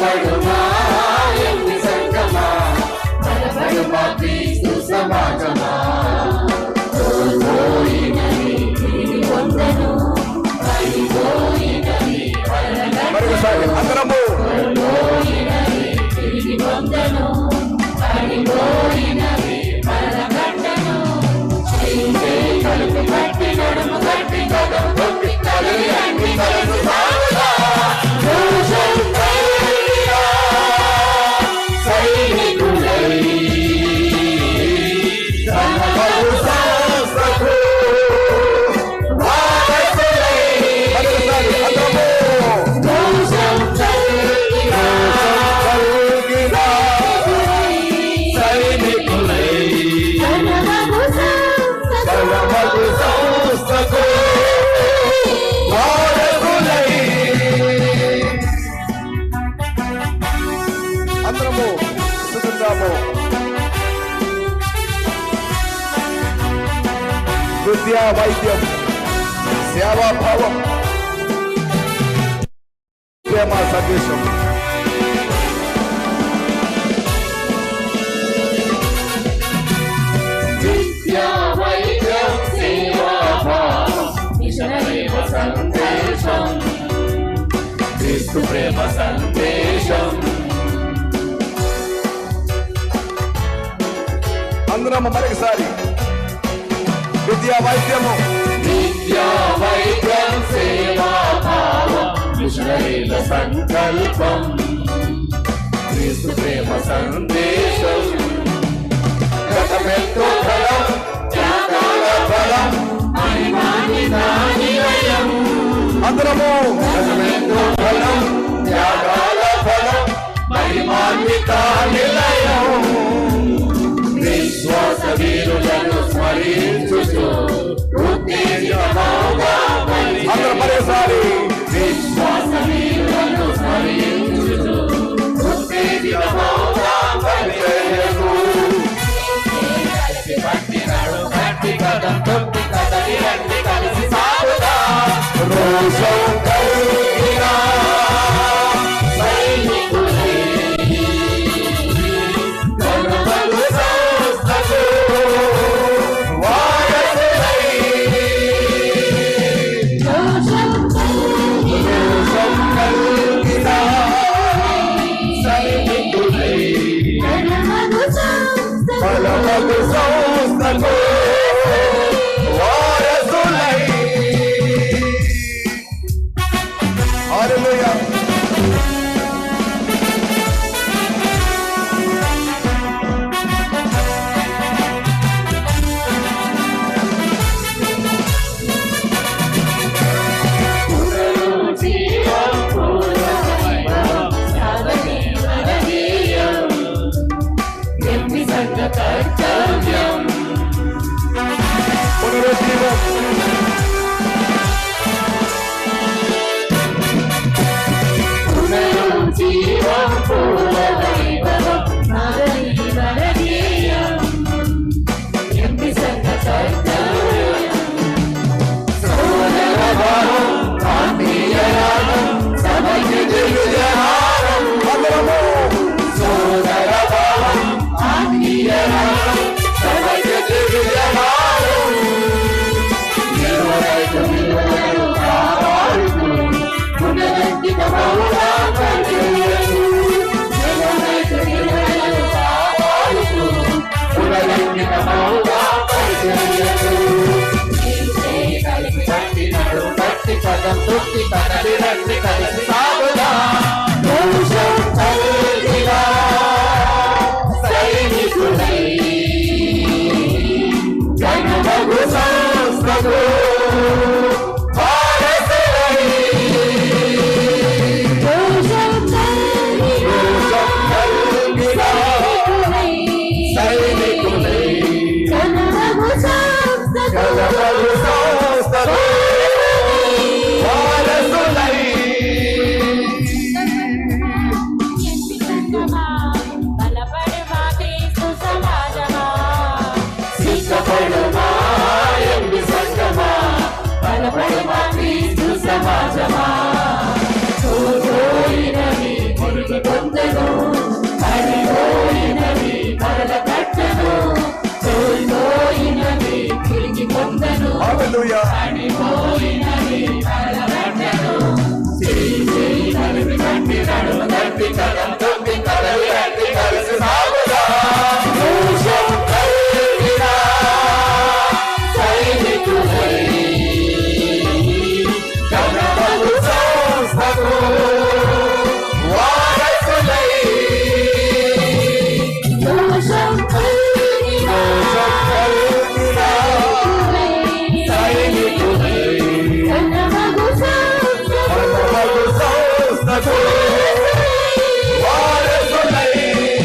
like a విద్యా. వైద్యం సేవాభావం మా సందేశం. క్రీస్తు ప్రేమ సందేశం. అందరమ్మ మరొకసారి విద్యా వైద్యము. విద్యా వైద్యం సేవా మిషనరీల సంకల్పం. క్రీస్తు ప్రేమ సందేశం. రకమెత్తో ఫలం త్యాగాల అందరము రకమెత్తో so Una carta de unión. Una vez Let's go.